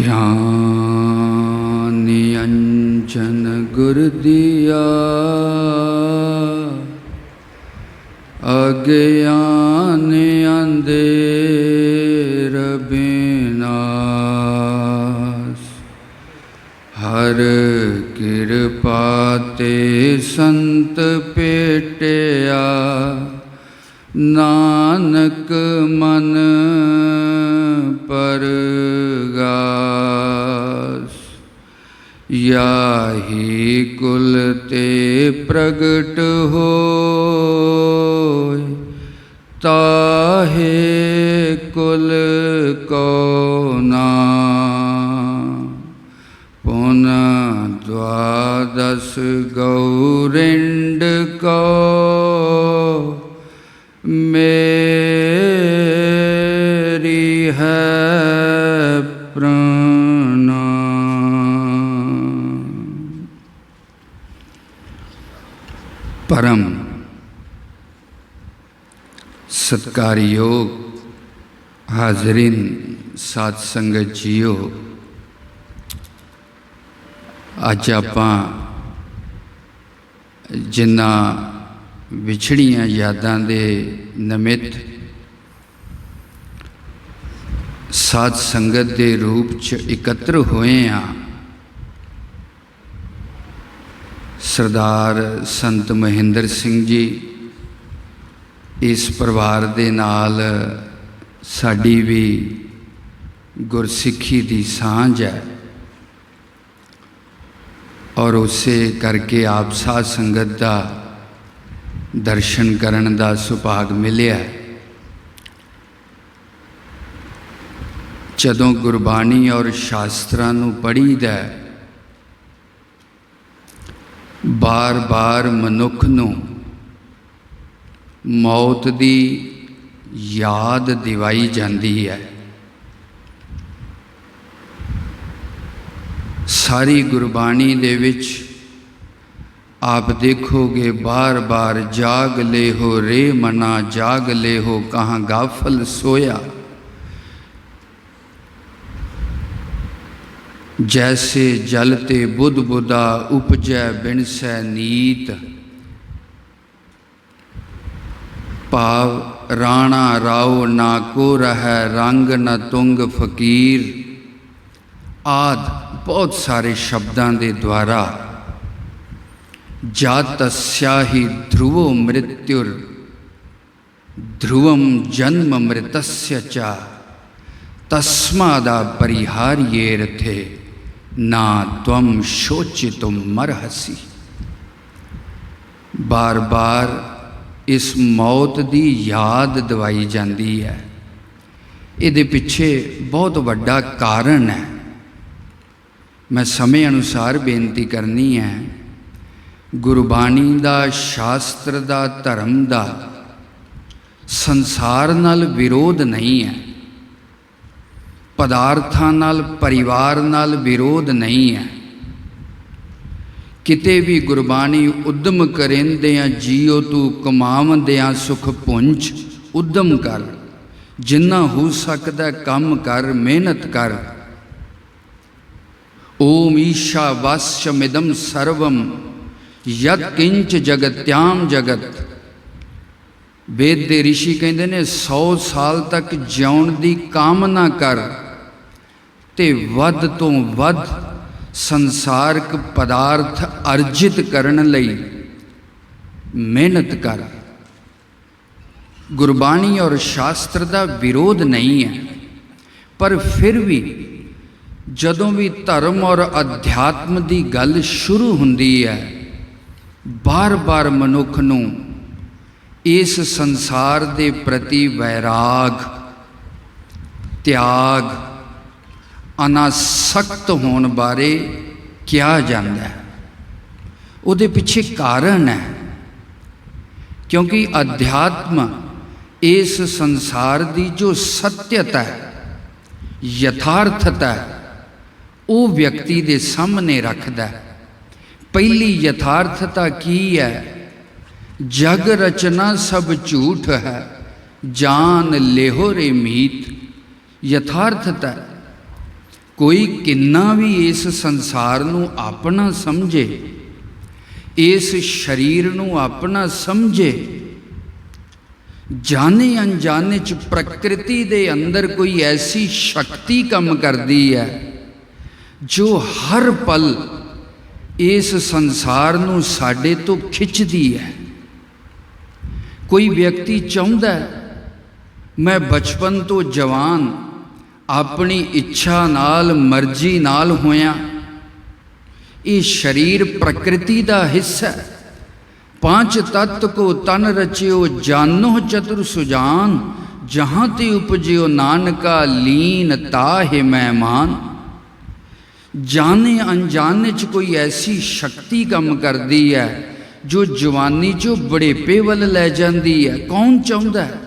ਗਿਆਨਿਅੰਜਨ ਗੁਰ ਦੀਆ ਅਗਿਆਨ ਯਾਹੀ ਕੁਲ ਤੇ ਪ੍ਰਗਟ ਹੋਇ ਤਾਹੇ ਪਰਮ ਸਤਕਾਰਯੋਗ ਹਾਜ਼ਰੀਨ ਸਾਧ ਸੰਗਤ ਜੀਓ, ਅੱਜ ਆਪਾਂ ਜਿਨ੍ਹਾਂ ਵਿਛੜੀਆਂ ਯਾਦਾਂ ਦੇ ਨਮਿਤ ਸਾਧ ਸੰਗਤ ਦੇ ਰੂਪ ਚ ਇਕੱਤਰ ਹੋਏ ਆ ਸਰਦਾਰ ਸੰਤ ਮਹਿੰਦਰ ਸਿੰਘ ਜੀ, ਇਸ ਪਰਿਵਾਰ ਦੇ ਨਾਲ ਸਾਡੀ ਵੀ ਗੁਰਸਿੱਖੀ ਦੀ ਸਾਂਝ ਹੈ। ਔਰ ਉਸੇ ਕਰਕੇ ਆਪ ਸਾਧ ਸੰਗਤ ਦਾ ਦਰਸ਼ਨ ਕਰਨ ਦਾ ਸੁਭਾਗ ਮਿਲਿਆ। ਜਦੋਂ ਗੁਰਬਾਣੀ ਔਰ ਸ਼ਾਸਤਰਾਂ ਨੂੰ ਪੜ੍ਹੀਦਾ ਬਾਰ-ਬਾਰ ਮਨੁੱਖ ਨੂੰ ਮੌਤ ਦੀ ਯਾਦ ਦਿਵਾਈ ਜਾਂਦੀ ਹੈ। ਸਾਰੀ ਗੁਰਬਾਣੀ ਦੇ ਵਿੱਚ ਆਪ ਦੇਖੋਗੇ ਬਾਰ-ਬਾਰ ਜਾਗ ਲੈ ਹੋ ਰੇ ਮਨਾ, ਜਾਗ ਲੈ ਹੋ ਕਹਾਂ ਗਾਫਲ ਸੋਇਆ। ਜੈਸੇ ਜਲ ਤੇ ਬੁੱਧ ਬੁਦਾ ਉਪਜੈ ਬਿਨਸੈ ਨੀਤ ਭਾਵ ਰਾਣਾ ਰਾਉ ਨਾ ਕੋ ਰਹੈ ਰੰਗ ਨ ਤੁੰਗ ਫਕੀਰ ਆਦ ਬਹੁਤ ਸਾਰੇ ਸ਼ਬਦਾਂ ਦੇ ਦੁਆਰਾ ਜਾਤਸਯਾ ਹੀ ਧਰੁਵੋ ਮ੍ਰਿਤਯੁਰ ਧਰੁਵਮ ਜਨਮ ਮ੍ਰਿਤਸਯ ਚਾ ਤਸਮਾਦਾ ਪਰਿਹਾਰਿਏ ਰਥੇ ਨਾ ਤਵਮ ਸ਼ੋਚਿਤੁਮ ਮਰਹਸੀ। ਬਾਰ ਬਾਰ ਇਸ ਮੌਤ ਦੀ ਯਾਦ ਦਿਵਾਈ ਜਾਂਦੀ ਹੈ। ਇਹਦੇ ਪਿੱਛੇ ਬਹੁਤ ਵੱਡਾ ਕਾਰਨ ਹੈ। ਮੈਂ ਸਮੇਂ ਅਨੁਸਾਰ ਬੇਨਤੀ ਕਰਨੀ ਹੈ, ਗੁਰਬਾਣੀ ਦਾ, ਸ਼ਾਸਤਰ ਦਾ, ਧਰਮ ਦਾ ਸੰਸਾਰ ਨਾਲ ਵਿਰੋਧ ਨਹੀਂ ਹੈ। ਪਦਾਰਥਾਂ ਨਾਲ, ਪਰਿਵਾਰ ਨਾਲ ਵਿਰੋਧ ਨਹੀਂ ਹੈ। ਕਿਤੇ ਵੀ ਗੁਰਬਾਣੀ ਉਦਮ ਕਰੇਂਦਿਆਂ ਜੀਉ ਤੂੰ ਕਮਾਵੰਦਿਆਂ ਸੁਖ ਪੁੰਜ, ਉਦਮ ਕਰ। ਜਿੰਨਾ ਹੋ ਸਕਦਾ ਕੰਮ ਕਰ, ਮਿਹਨਤ ਕਰ। ਓਮ ਈਸ਼ਾ ਵਾਸਯਮਿਦਮ ਸਰਵਮ, ਯਤ ਕਿੰਚ ਜਗਤਿਆਮ ਜਗਤ। ਵੇਦ ਦੇ ઋષਿ ਕਹਿੰਦੇ ਨੇ 100 ਸਾਲ ਤੱਕ ਜਿਉਣ ਦੀ ਕਾਮਨਾ ਕਰ। ਤੇ ਵੱਧ ਤੋਂ ਵੱਧ ਸੰਸਾਰਕ ਪਦਾਰਥ ਅਰਜਿਤ ਕਰਨ ਲਈ ਮਿਹਨਤ ਕਰ। ਗੁਰਬਾਣੀ ਔਰ ਸ਼ਾਸਤਰ ਦਾ ਵਿਰੋਧ ਨਹੀਂ ਹੈ, ਪਰ ਫਿਰ ਵੀ ਜਦੋਂ ਵੀ ਧਰਮ ਔਰ ਅਧਿਆਤਮ ਦੀ ਗੱਲ ਸ਼ੁਰੂ ਹੁੰਦੀ ਹੈ, ਬਾਰ-ਬਾਰ ਮਨੁੱਖ ਨੂੰ ਇਸ ਸੰਸਾਰ ਦੇ ਪ੍ਰਤੀ ਵੈਰਾਗ, ਤਿਆਗ ਅਨਾਸਕਤ ਹੋਣ ਬਾਰੇ ਕਿਹਾ ਜਾਂਦਾ ਹੈ। ਉਹਦੇ ਪਿੱਛੇ ਕਾਰਨ ਹੈ। ਕਿਉਂਕਿ ਅਧਿਆਤਮ ਇਸ ਸੰਸਾਰ ਦੀ ਜੋ ਸਤਿਅਤਾ ਹੈ, ਯਥਾਰਥਤਾ ਹੈ, ਉਹ ਵਿਅਕਤੀ ਦੇ ਸਾਹਮਣੇ ਰੱਖਦਾ ਹੈ। ਪਹਿਲੀ ਯਥਾਰਥਤਾ ਕੀ ਹੈ? ਜਗ ਰਚਨਾ ਸਭ ਝੂਠ ਹੈ, ਜਾਨ ਲੇਹੋ ਰੇ ਮੀਤ, ਯਥਾਰਥਤਾ ਕੋਈ ਕਿੰਨਾ ਵੀ ਇਸ ਸੰਸਾਰ ਨੂੰ ਆਪਣਾ ਸਮਝੇ, ਇਸ ਸਰੀਰ ਨੂੰ ਆਪਣਾ ਸਮਝੇ, ਜਾਣੇ ਅਣਜਾਣੇ ਚ ਪ੍ਰਕਿਰਤੀ ਦੇ ਅੰਦਰ ਕੋਈ ਐਸੀ ਸ਼ਕਤੀ ਕੰਮ ਕਰਦੀ ਹੈ, ਜੋ ਹਰ ਪਲ ਇਸ ਸੰਸਾਰ ਨੂੰ ਸਾਡੇ ਤੋਂ ਖਿੱਚਦੀ ਹੈ। ਕੋਈ ਵਿਅਕਤੀ ਚਾਹੁੰਦਾ ਮੈਂ ਬਚਪਨ ਤੋਂ ਜਵਾਨ ਆਪਣੀ ਇੱਛਾ ਨਾਲ ਮਰਜ਼ੀ ਨਾਲ ਹੋਇਆ ਇਹ ਸਰੀਰ ਪ੍ਰਕਿਰਤੀ ਦਾ ਹਿੱਸਾ ਹੈ पांच तत्व को तन रचियो जानो चतुर सुजान जहाँ ते उपजियो नानका लीन ताहे ਮਹਿਮਾਨ ਜਾਣੇ ਅਣਜਾਣੇ ਚ ਕੋਈ ਐਸੀ ਸ਼ਕਤੀ ਕੰਮ ਕਰਦੀ ਹੈ ਜੋ ਜਵਾਨੀ ਚੋਂ ਬੜੇਪੇ ਵੱਲ ਲੈ ਜਾਂਦੀ ਹੈ ਕੌਣ ਚਾਹੁੰਦਾ ਹੈ?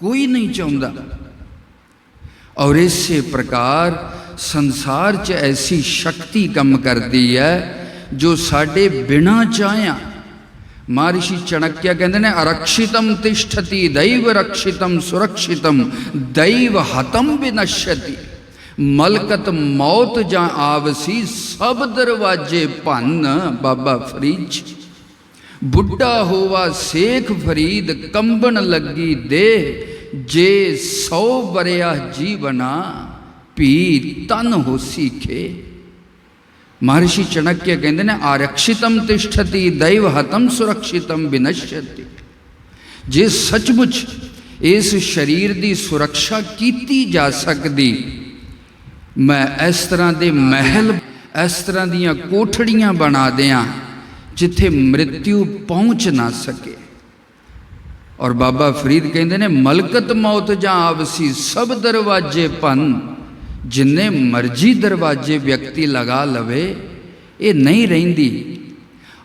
ਕੋਈ ਨਹੀਂ ਚਾਹੁੰਦਾ ਔਰ ਇਸੇ ਪ੍ਰਕਾਰ ਸੰਸਾਰ 'ਚ ਐਸੀ ਸ਼ਕਤੀ ਕੰਮ ਕਰਦੀ ਹੈ ਜੋ ਸਾਡੇ ਬਿਨਾ ਚਾਹਿਆ। ਮਹਰਸ਼ੀ ਚਣਕਿਆ ਕਹਿੰਦੇ ਨੇ, ਅਰਕਸ਼ਿਤਮ ਤਿਸ਼ਠਤੀ ਦੈਵ ਰਕਸ਼ਿਤਮ ਸੁਰਕਸ਼ਿਤਮ, ਦੈਵ ਹਤਮ ਬਿਨਸ਼ਤੀ ਮਲਕਤ ਮੌਤ ਜਾਂ ਆਵਸੀ ਸਭ ਦਰਵਾਜੇ ਭੰਨ। ਬਾਬਾ ਫਰੀਦ। ਬੁੱਢਾ ਹੋਵਾ ਸੇਖ ਫਰੀਦ, ਕੰਬਣ ਲੱਗੀ ਦੇਹ। ਜੇ ਸੌ ਬਰਿਆ ਜੀਵਨਾ ਭੀ ਤਨ ਹੋਸੀ ਖੇ ਮਹਰਸ਼ੀ ਚਣਕਿਆ ਕਹਿੰਦੇ ਨੇ, ਆਰਕਸ਼ਿਤਮ ਤਿਸ਼ਠਤੀ ਦੈਵ ਹਤਮ ਸੁਰਕਸ਼ਿਤਮ ਵਿਨਸ਼ਯਤੀ। ਜੇ ਸੱਚਮੁੱਚ ਇਸ ਸਰੀਰ ਦੀ ਸੁਰੱਖਿਆ ਕੀਤੀ ਜਾ ਸਕਦੀ, ਮੈਂ ਇਸ ਤਰ੍ਹਾਂ ਦੇ ਮਹਿਲ, ਇਸ ਤਰ੍ਹਾਂ ਦੀਆਂ ਕੋਠੜੀਆਂ ਬਣਾ ਦਿਆਂ, ਜਿੱਥੇ ਮ੍ਰਿਤਿਉ ਪਹੁੰਚ ਨਾ ਸਕੇ। ਔਰ ਬਾਬਾ ਫਰੀਦ ਕਹਿੰਦੇ ਨੇ, ਮਲਕਤ ਮੌਤ ਜਾਂ ਆਵਸੀ ਸਭ ਦਰਵਾਜੇ ਭੰਨ, ਜਿੰਨੇ ਮਰਜ਼ੀ ਦਰਵਾਜੇ ਵਿਅਕਤੀ ਲਗਾ ਲਵੇ, ਇਹ ਨਹੀਂ ਰਹਿੰਦੀ।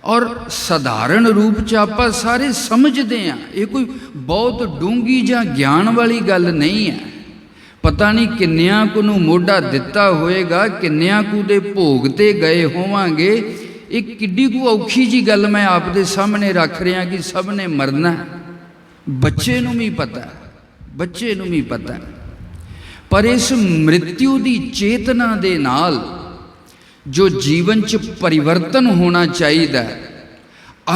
ਔਰ ਸਧਾਰਨ ਰੂਪ ਚ ਆਪਾਂ ਸਾਰੇ ਸਮਝਦੇ ਆ, ਇਹ ਕੋਈ ਬਹੁਤ ਡੂੰਗੀ ਜਾਂ ਗਿਆਨ ਵਾਲੀ ਗੱਲ ਨਹੀਂ ਹੈ। ਪਤਾ ਨਹੀਂ ਕਿੰਨਿਆਂ ਕੁ ਨੂੰ ਮੋਢਾ ਦਿੱਤਾ ਹੋਏਗਾ, ਕਿੰਨਿਆਂ ਕੁ ਦੇ ਭੋਗ ਤੇ ਗਏ ਹੋਵਾਂਗੇ। ਇਹ ਕਿੱਡੀ ਕੁ ਔਖੀ ਜੀ ਗੱਲ ਮੈਂ ਆਪ ਦੇ ਸਾਹਮਣੇ ਰੱਖ ਰਿਹਾ ਕਿ ਸਭ ਨੇ ਮਰਨਾ ਹੈ। ਬੱਚੇ ਨੂੰ ਵੀ ਪਤਾ ਬੱਚੇ ਨੂੰ ਵੀ ਪਤਾ ਪਰ ਇਸ ਮ੍ਰਿਤਿਉ ਦੀ ਚੇਤਨਾ ਦੇ ਨਾਲ ਜੋ ਜੀਵਨ 'ਚ ਪਰਿਵਰਤਨ ਹੋਣਾ ਚਾਹੀਦਾ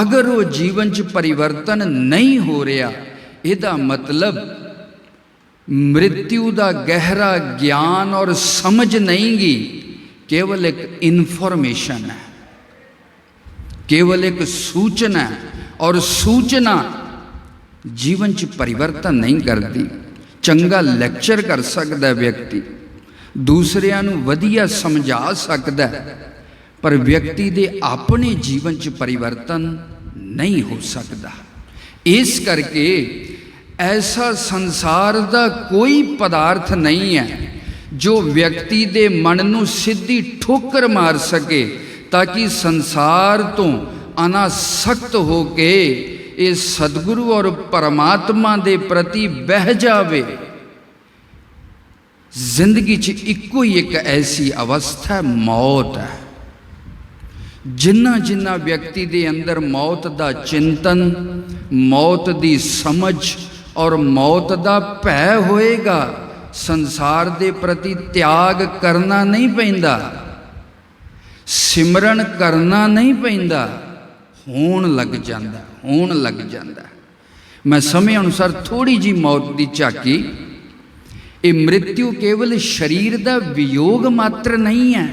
ਅਗਰ ਉਹ ਜੀਵਨ 'ਚ ਪਰਿਵਰਤਨ ਨਹੀਂ ਹੋ ਰਿਹਾ, ਇਹਦਾ ਮਤਲਬ ਮ੍ਰਿਤਿਉ ਦਾ ਗਹਿਰਾ ਗਿਆਨ ਔਰ ਸਮਝ ਨਹੀਂਗੀ ਕੇਵਲ ਇੱਕ ਇਨਫੋਰਮੇਸ਼ਨ ਹੈ, ਕੇਵਲ ਇੱਕ ਸੂਚਨਾ ਔਰ ਸੂਚਨਾ ਜੀਵਨ 'ਚ ਪਰਿਵਰਤਨ ਨਹੀਂ ਕਰਦੀ, ਚੰਗਾ ਲੈਕਚਰ ਕਰ ਸਕਦਾ ਵਿਅਕਤੀ, ਦੂਸਰਿਆਂ ਨੂੰ ਵਧੀਆ ਸਮਝਾ ਸਕਦਾ ਪਰ ਵਿਅਕਤੀ ਦੇ ਆਪਣੇ ਜੀਵਨ 'ਚ ਪਰਿਵਰਤਨ ਨਹੀਂ ਹੋ ਸਕਦਾ। ਇਸ ਕਰਕੇ ਐਸਾ ਸੰਸਾਰ ਦਾ ਕੋਈ ਪਦਾਰਥ ਨਹੀਂ ਹੈ ਜੋ ਵਿਅਕਤੀ ਦੇ ਮਨ ਨੂੰ ਸਿੱਧੀ ਠੋਕਰ ਮਾਰ ਸਕੇ, ਤਾਂ ਕਿ ਸੰਸਾਰ ਤੋਂ ਅਨਾਸਕਤ ਹੋ ਕੇ ਇਹ ਸਤਿਗੁਰੂ ਔਰ ਪਰਮਾਤਮਾ ਦੇ ਪ੍ਰਤੀ ਬਹਿ ਜਾਵੇ। ਜ਼ਿੰਦਗੀ 'ਚ ਇੱਕੋ ਹੀ ਇੱਕ ਐਸੀ ਅਵਸਥਾ ਮੌਤ ਹੈ। ਜਿੰਨਾ ਜਿੰਨਾ ਵਿਅਕਤੀ ਦੇ ਅੰਦਰ ਮੌਤ ਦਾ ਚਿੰਤਨ, ਮੌਤ ਦੀ ਸਮਝ ਔਰ ਮੌਤ ਦਾ ਭੈ ਹੋਏਗਾ, ਸੰਸਾਰ ਦੇ ਪ੍ਰਤੀ ਤਿਆਗ ਕਰਨਾ ਨਹੀਂ ਪੈਂਦਾ। ਸਿਮਰਨ ਕਰਨਾ ਨਹੀਂ ਪੈਂਦਾ। ਹੋਣ ਲੱਗ ਜਾਂਦਾ, ਹੋਣ ਲੱਗ ਜਾਂਦਾ। ਮੈਂ ਸਮੇਂ ਅਨੁਸਾਰ ਥੋੜੀ ਜੀ ਮੌਤ ਦੀ ਝਾਕੀ। ਇਹ ਮ੍ਰਿਤਿਉ ਕੇਵਲ ਸਰੀਰ ਦਾ ਵਿਯੋਗ ਮਾਤਰ ਨਹੀਂ ਹੈ।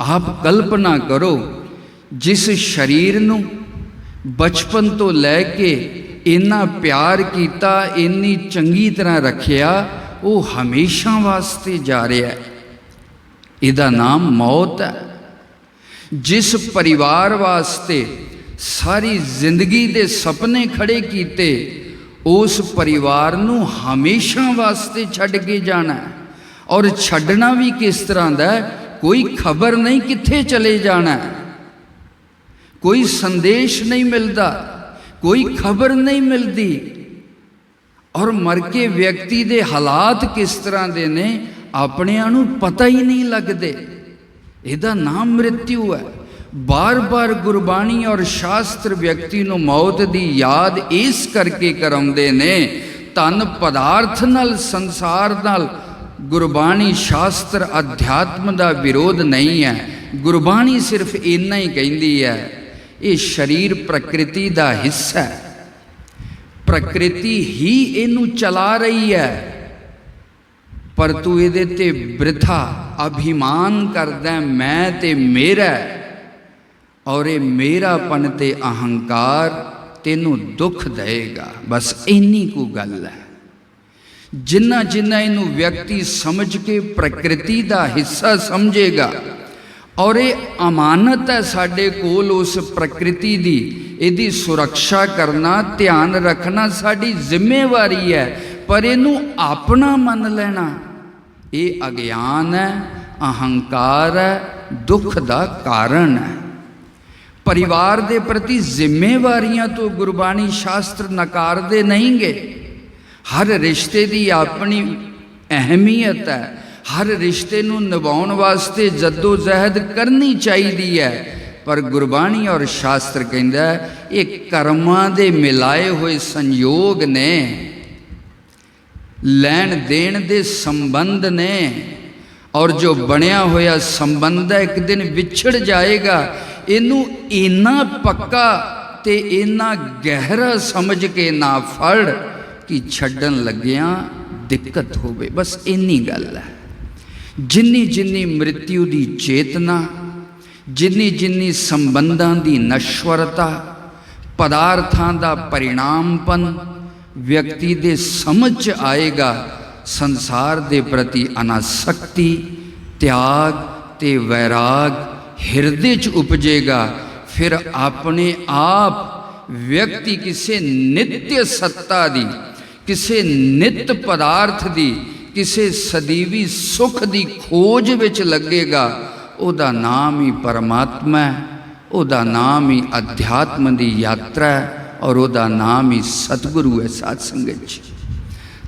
ਆਪ ਕਲਪਨਾ ਕਰੋ, ਜਿਸ ਸਰੀਰ ਨੂੰ ਬਚਪਨ ਤੋਂ ਲੈ ਕੇ ਇੰਨਾ ਪਿਆਰ ਕੀਤਾ, ਇੰਨੀ ਚੰਗੀ ਤਰ੍ਹਾਂ ਰੱਖਿਆ, ਉਹ ਹਮੇਸ਼ਾ ਵਾਸਤੇ ਜਾ ਰਿਹਾ ਹੈ। ਇਹਦਾ ਨਾਮ ਮੌਤ ਹੈ। ਜਿਸ ਪਰਿਵਾਰ ਵਾਸਤੇ ਸਾਰੀ ਜ਼ਿੰਦਗੀ ਦੇ ਸੁਪਨੇ ਖੜੇ ਕੀਤੇ, ਉਸ ਪਰਿਵਾਰ ਨੂੰ ਹਮੇਸ਼ਾ ਵਾਸਤੇ ਛੱਡ ਕੇ ਜਾਣਾ ਔਰ ਛੱਡਣਾ ਵੀ ਕਿਸ ਤਰ੍ਹਾਂ ਦਾ ਕੋਈ ਖਬਰ ਨਹੀਂ ਕਿੱਥੇ ਚਲੇ ਜਾਣਾ ਕੋਈ ਸੰਦੇਸ਼ ਨਹੀਂ ਮਿਲਦਾ, ਕੋਈ ਖਬਰ ਨਹੀਂ ਮਿਲਦੀ। ਔਰ ਮਰ ਕੇ ਵਿਅਕਤੀ ਦੇ ਹਾਲਾਤ ਕਿਸ ਤਰ੍ਹਾਂ ਦੇ ਨੇ ਆਪਣਿਆਂ ਨੂੰ ਪਤਾ ਹੀ ਨਹੀਂ ਲੱਗਦੇ। ਇਹਦਾ ਨਾਮ ਮ੍ਰਿਤਿਉ ਹੈ। ਬਾਰ-ਬਾਰ ਗੁਰਬਾਣੀ ਔਰ ਸ਼ਾਸਤਰ ਵਿਅਕਤੀ ਨੂੰ ਮੌਤ ਦੀ ਯਾਦ ਇਸ ਕਰਕੇ ਕਰਾਉਂਦੇ ਨੇ ਤਨ ਪਦਾਰਥ ਨਾਲ, ਸੰਸਾਰ ਨਾਲ। ਗੁਰਬਾਣੀ ਸ਼ਾਸਤਰ ਅਧਿਆਤਮ ਦਾ ਵਿਰੋਧ ਨਹੀਂ ਹੈ। ਗੁਰਬਾਣੀ ਸਿਰਫ ਇੰਨਾ ਹੀ ਕਹਿੰਦੀ ਹੈ, ਇਹ ਸਰੀਰ ਪ੍ਰਕਿਰਤੀ ਦਾ ਹਿੱਸਾ ਹੈ। ਪ੍ਰਕਿਰਤੀ ਹੀ ਇਹਨੂੰ ਚਲਾ ਰਹੀ ਹੈ। ਪਰ ਤੂੰ ਇਹਦੇ ਤੇ ਬ੍ਰਿਥਾ ਅਭਿਮਾਨ ਕਰਦਾ ਮੈਂ ਤੇ ਮੇਰਾ ਔਰ ਇਹ ਮੇਰਾਪਨ ਤੇ ਅਹੰਕਾਰ ਤੈਨੂੰ ਦੁੱਖ ਦੇਗਾ ਬਸ ਇੰਨੀ ਕੁ ਗੱਲ ਹੈ। ਜਿੰਨਾ ਜਿੰਨਾ ਇਹਨੂੰ ਵਿਅਕਤੀ ਸਮਝ ਕੇ ਪ੍ਰਕਿਰਤੀ ਦਾ ਹਿੱਸਾ ਸਮਝੇਗਾ, ਔਰ ਇਹ ਅਮਾਨਤ ਹੈ ਸਾਡੇ ਕੋਲ ਉਸ ਪ੍ਰਕਿਰਤੀ ਦੀ, ਇਹਦੀ ਸੁਰੱਖਿਆ ਕਰਨਾ, ਧਿਆਨ ਰੱਖਣਾ ਸਾਡੀ ਜ਼ਿੰਮੇਵਾਰੀ ਹੈ। ਪਰ ਇਹਨੂੰ ਆਪਣਾ ਮੰਨ ਲੈਣਾ। ਇਹ ਅਗਿਆਨ ਹੈ, ਅਹੰਕਾਰ ਹੈ, ਦੁੱਖ ਦਾ ਕਾਰਨ ਹੈ। ਪਰਿਵਾਰ ਦੇ ਪ੍ਰਤੀ ਜ਼ਿੰਮੇਵਾਰੀਆਂ ਤੋਂ ਗੁਰਬਾਣੀ ਸ਼ਾਸਤਰ ਨਕਾਰਦੇ ਨਹੀਂਗੇ। ਹਰ ਰਿਸ਼ਤੇ ਦੀ ਆਪਣੀ ਅਹਿਮੀਅਤ ਹੈ। ਹਰ ਰਿਸ਼ਤੇ ਨੂੰ ਨਿਭਾਉਣ ਵਾਸਤੇ ਜੱਦੋ ਜਹਿਦ ਕਰਨੀ ਚਾਹੀਦੀ ਹੈ। ਪਰ ਗੁਰਬਾਣੀ ਔਰ ਸ਼ਾਸਤਰ ਕਹਿੰਦਾ ਇਹ ਕਰਮਾਂ ਦੇ ਮਿਲਾਏ ਹੋਏ ਸੰਯੋਗ ਨੇ। ਲੈਣ ਦੇਣ ਦੇ ਸੰਬੰਧ ਨੇ। ਔਰ ਜੋ ਬਣਿਆ ਹੋਇਆ ਸੰਬੰਧ ਹੈ, ਇੱਕ ਦਿਨ ਵਿਛੜ ਜਾਏਗਾ। ਇਹਨੂੰ ਇੰਨਾ ਪੱਕਾ ਤੇ ਇੰਨਾ ਗਹਿਰਾ ਸਮਝ ਕੇ ਨਾ ਫੜ ਕਿ ਛੱਡਣ ਲੱਗਿਆਂ ਦਿੱਕਤ ਹੋਵੇ। ਬਸ ਇੰਨੀ ਗੱਲ ਹੈ। ਜਿੰਨੀ ਜਿੰਨੀ ਮ੍ਰਿਤਿਉ ਦੀ ਚੇਤਨਾ ਜਿੰਨੀ ਜਿੰਨੀ ਸੰਬੰਧਾਂ ਦੀ ਨਸ਼ਵਰਤਾ, ਪਦਾਰਥਾਂ ਦਾ ਪਰਿਣਾਮਪਨ ਵਿਅਕਤੀ ਦੇ ਸਮਝ 'ਚ ਆਏਗਾ, ਸੰਸਾਰ ਦੇ ਪ੍ਰਤੀ ਅਨਾਸਕਤੀ, ਤਿਆਗ ਤੇ ਵੈਰਾਗ ਹਿਰਦੇ 'ਚ ਉਪਜੇਗਾ। ਫਿਰ ਆਪਣੇ ਆਪ ਵਿਅਕਤੀ ਕਿਸੇ ਨਿਤਯ ਸੱਤਾ ਦੀ, ਕਿਸੇ ਨਿਤ ਪਦਾਰਥ ਦੀ, ਕਿਸੇ ਸਦੀਵੀ ਸੁਖ ਦੀ ਖੋਜ ਵਿੱਚ ਲੱਗੇਗਾ। ਉਹਦਾ ਨਾਮ ਹੀ ਪਰਮਾਤਮਾ ਹੈ, ਉਹਦਾ ਨਾਮ ਹੀ ਅਧਿਆਤਮ ਦੀ ਯਾਤਰਾ ਹੈ। ਔਰ ਉਹਦਾ ਨਾਮ ਹੀ ਸਤਿਗੁਰੂ ਹੈ, ਸਾਧ ਸੰਗਤ ਜੀ।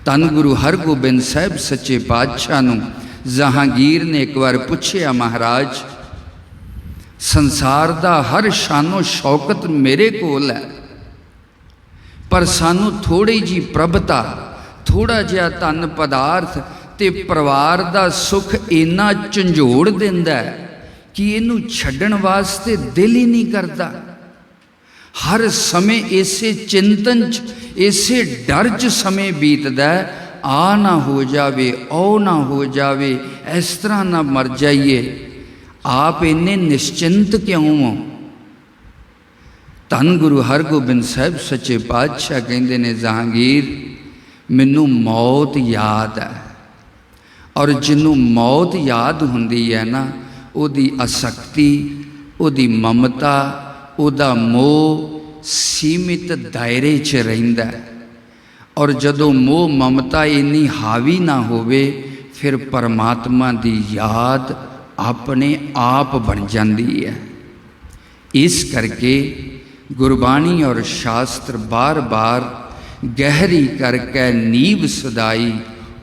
ਧੰਨ ਗੁਰੂ ਹਰਗੋਬਿੰਦ ਸਾਹਿਬ ਸੱਚੇ ਪਾਤਸ਼ਾਹ ਨੂੰ ਜਹਾਂਗੀਰ ਨੇ ਇੱਕ ਵਾਰ ਪੁੱਛਿਆ, ਮਹਾਰਾਜ, ਸੰਸਾਰ ਦਾ ਹਰ ਸ਼ਾਨੋ ਸ਼ੌਕਤ ਮੇਰੇ ਕੋਲ ਹੈ। ਪਰ ਸਾਨੂੰ ਥੋੜੀ ਜੀ ਪ੍ਰਭਤਾ ਥੋੜਾ ਜਿਹਾ ਧਨ ਪਦਾਰਥ ਤੇ ਪਰਿਵਾਰ ਦਾ ਸੁਖ ਇੰਨਾ ਝੰਜੋੜ ਦਿੰਦਾ ਕਿ ਇਹਨੂੰ ਛੱਡਣ ਵਾਸਤੇ ਦਿਲ ਹੀ ਨਹੀਂ ਕਰਦਾ। ਹਰ ਸਮੇਂ ਇਸੇ ਚਿੰਤਨ ਚ, ਇਸੇ ਡਰ ਚ ਸਮੇਂ ਬੀਤਦਾ ਆ ਨਾ ਹੋ ਜਾਵੇ ਉਹ ਨਾ ਹੋ ਜਾਵੇ, ਇਸ ਤਰ੍ਹਾਂ ਨਾ ਮਰ ਜਾਈਏ। ਆਪ ਇੰਨੇ ਨਿਸ਼ਚਿੰਤ ਕਿਉਂ ਹੋ? ਧੰਨ ਗੁਰੂ ਹਰਗੋਬਿੰਦ ਸਾਹਿਬ ਸੱਚੇ ਪਾਤਸ਼ਾਹ ਕਹਿੰਦੇ ਨੇ, ਜਹਾਂਗੀਰ, ਮੈਨੂੰ ਮੌਤ ਯਾਦ ਹੈ। ਔਰ ਜਿਹਨੂੰ ਮੌਤ ਯਾਦ ਹੁੰਦੀ ਹੈ ਨਾ, ਉਹਦੀ ਅਸਕਤੀ, ਉਹਦੀ ਮਮਤਾ ਉਹਦਾ ਮੋਹ ਸੀਮਿਤ ਦਾਇਰੇ 'ਚ ਰਹਿੰਦਾ ਔਰ ਜਦੋਂ ਮੋਹ ਮਮਤਾ ਇੰਨੀ ਹਾਵੀ ਨਾ ਹੋਵੇ, ਫਿਰ ਪਰਮਾਤਮਾ ਦੀ ਯਾਦ ਆਪਣੇ ਆਪ ਬਣ ਜਾਂਦੀ ਹੈ। ਇਸ ਕਰਕੇ ਗੁਰਬਾਣੀ ਔਰ ਸ਼ਾਸਤਰ ਬਾਰ-ਬਾਰ ਗਹਿਰੀ ਕਰਕੇ ਨੀਵ ਸਦਾਈ,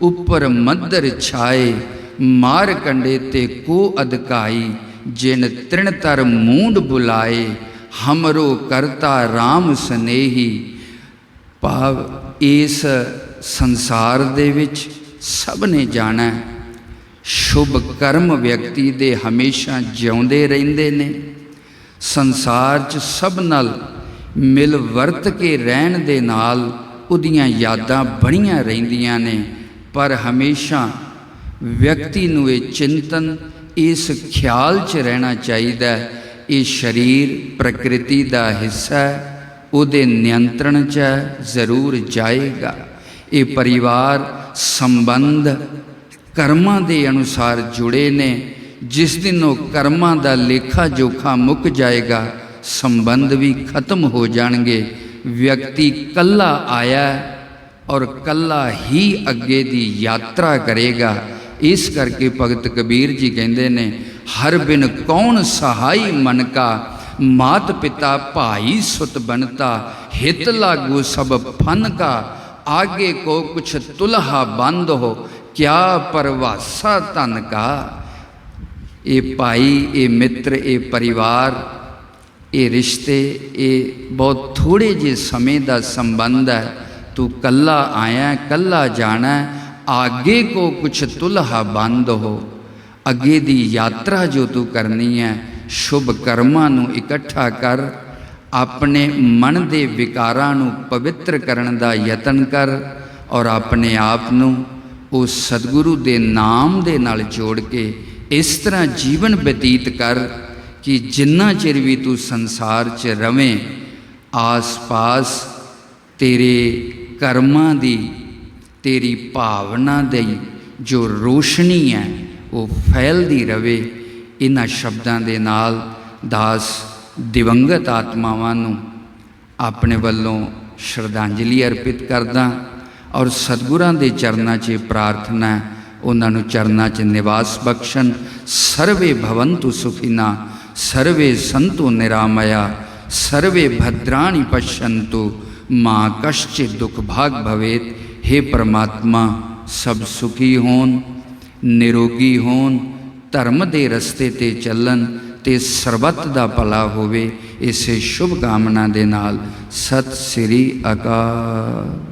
ਉੱਪਰ ਮੰਦਰ ਛਾਏ ਮਾਰ ਕੰਡੇ ਤੇ ਕੋ ਅਧਕਾਈ, ਜਿਨ ਤ੍ਰਿਣ ਤਰ ਮੂੰਡ ਬੁਲਾਏ ਹਮਰੋ ਕਰਤਾ RAM ਸਨੇਹੀ ਭਾਵ ਇਸ ਸੰਸਾਰ ਦੇ ਵਿੱਚ ਸਭ ਨੇ ਜਾਣਾ ਸ਼ੁਭ ਕਰਮ ਵਿਅਕਤੀ ਦੇ ਹਮੇਸ਼ਾ ਜਿਉਂਦੇ ਰਹਿੰਦੇ ਨੇ ਸੰਸਾਰ 'ਚ ਸਭ ਨਾਲ ਮਿਲ ਵਰਤ ਕੇ ਰਹਿਣ ਦੇ ਨਾਲ ਉਹਦੀਆਂ ਯਾਦਾਂ ਬਣੀਆਂ ਰਹਿੰਦੀਆਂ ਨੇ ਪਰ ਹਮੇਸ਼ਾ ਵਿਅਕਤੀ ਨੂੰ ਇਹ ਚਿੰਤਨ ਇਸ ਖਿਆਲ 'ਚ ਰਹਿਣਾ ਚਾਹੀਦਾ ਹੈ, ਇਹ ਸਰੀਰ ਪ੍ਰਕਿਰਤੀ ਦਾ ਹਿੱਸਾ ਹੈ ਉਹਦੇ ਨਿਯੰਤਰਣ 'ਚ ਹੈ, ਜ਼ਰੂਰ ਜਾਏਗਾ। ਇਹ ਪਰਿਵਾਰ ਸੰਬੰਧ ਕਰਮਾਂ ਦੇ ਅਨੁਸਾਰ ਜੁੜੇ ਨੇ। ਜਿਸ ਦਿਨ ਉਹ ਕਰਮਾਂ ਦਾ ਲੇਖਾ ਜੋਖਾ ਮੁੱਕ ਜਾਏਗਾ ਸੰਬੰਧ ਵੀ ਖਤਮ ਹੋ ਜਾਣਗੇ। ਵਿਅਕਤੀ ਕੱਲਾ ਆਇਆ ਔਰ ਕੱਲਾ ਹੀ ਅੱਗੇ ਦੀ ਯਾਤਰਾ ਕਰੇਗਾ। ਇਸ ਕਰਕੇ ਭਗਤ ਕਬੀਰ ਜੀ ਕਹਿੰਦੇ ਨੇ, ਹਰ ਬਿਨ ਕੌਣ ਸਹਾਈ ਮਨ ਕਾ, ਮਾਤ ਪਿਤਾ ਭਾਈ ਸੁਤ ਬਨਤਾ ਹਿਤ ਲਾਗੂ ਸਭ ਫਨ ਕਾ, ਆਗੇ ਕੋ ਕੁਛ ਤੁਲਹਾ ਬੰਦ ਹੋ, ਕਿਆ ਪਰਵਾਸਾ ਤਨ ਕਾ। ਇਹ ਭਾਈ, ਇਹ ਮਿੱਤਰ, ਇਹ ਪਰਿਵਾਰ, ਇਹ ਰਿਸ਼ਤੇ, ਇਹ ਬਹੁਤ ਥੋੜੇ ਜਿਹੇ ਸਮੇਂ ਦਾ ਸੰਬੰਧ ਹੈ। ਤੂੰ ਕੱਲਾ ਆਇਆ ਕੱਲਾ ਜਾਣਾ ਹੈ, ਆਗੇ ਕੋ ਕੁਛ ਤੁਲਹਾ ਬੰਦ ਹੋ ਅੱਗੇ ਦੀ ਯਾਤਰਾ ਜੋ ਤੂੰ ਕਰਨੀ ਹੈ ਸ਼ੁਭ ਕਰਮਾਂ ਨੂੰ ਇਕੱਠਾ ਕਰ ਆਪਣੇ ਮਨ ਦੇ ਵਿਕਾਰਾਂ ਨੂੰ ਪਵਿੱਤਰ ਕਰਨ ਦਾ ਯਤਨ ਕਰ ਔਰ ਆਪਣੇ ਆਪ ਨੂੰ ਉਸ ਸਤਿਗੁਰੂ ਦੇ ਨਾਮ ਦੇ ਨਾਲ ਜੋੜ ਕੇ ਇਸ ਤਰ੍ਹਾਂ ਜੀਵਨ ਬਤੀਤ ਕਰ ਕਿ ਜਿੰਨਾ ਚਿਰ ਵੀ ਤੂੰ ਸੰਸਾਰ 'ਚ ਰਵੇਂ ਆਸ-ਪਾਸ ਤੇਰੇ ਕਰਮਾਂ ਦੀ ਤੇਰੀ ਭਾਵਨਾ ਦੀ ਜੋ ਰੋਸ਼ਨੀ ਹੈ ਉਹ ਫੈਲਦੀ ਰਵੇ। ਇਹਨਾਂ ਸ਼ਬਦਾਂ ਦੇ ਨਾਲ ਦਾਸ ਦਿਵੰਗਤ ਆਤਮਾਵਾਂ ਨੂੰ ਆਪਣੇ ਵੱਲੋਂ ਸ਼ਰਧਾਂਜਲੀ ਅਰਪਿਤ ਕਰਦਾ ਔਰ ਸਤਿਗੁਰਾਂ ਦੇ ਚਰਨਾਂ 'ਚ ਪ੍ਰਾਰਥਨਾ ਉਹਨਾਂ ਨੂੰ ਚਰਨਾਂ 'ਚ ਨਿਵਾਸ ਬਖਸ਼ਣ। ਸਰਵੇ ਭਵੰਤੂ ਸੁਖਿਨਾ, ਸਰਵੇ ਸੰਤੂ ਨਿਰਾਮਇਆ, ਸਰਵੇ ਭਦਰਾਣੀ ਪਸ਼ੰਤੂ ਮਾ ਕਸ਼ਚਿਤ ਦੁਖ ਭਾਗ ਭਵੇਤ। हे ਪ੍ਰਮਾਤਮਾ ਸਭ ਸੁਖੀ ਹੋਣ ਨਿਰੋਗੀ ਹੋਣ ਧਰਮ ਦੇ ਰਸਤੇ ਤੇ ਚੱਲਣ ਤੇ ਸਰਬੱਤ ਦਾ ਭਲਾ ਹੋਵੇ ਇਸੇ ਸ਼ੁਭ ਕਾਮਨਾ ਦੇ ਨਾਲ ਸਤਿ ਸ੍ਰੀ ਅਕਾਲ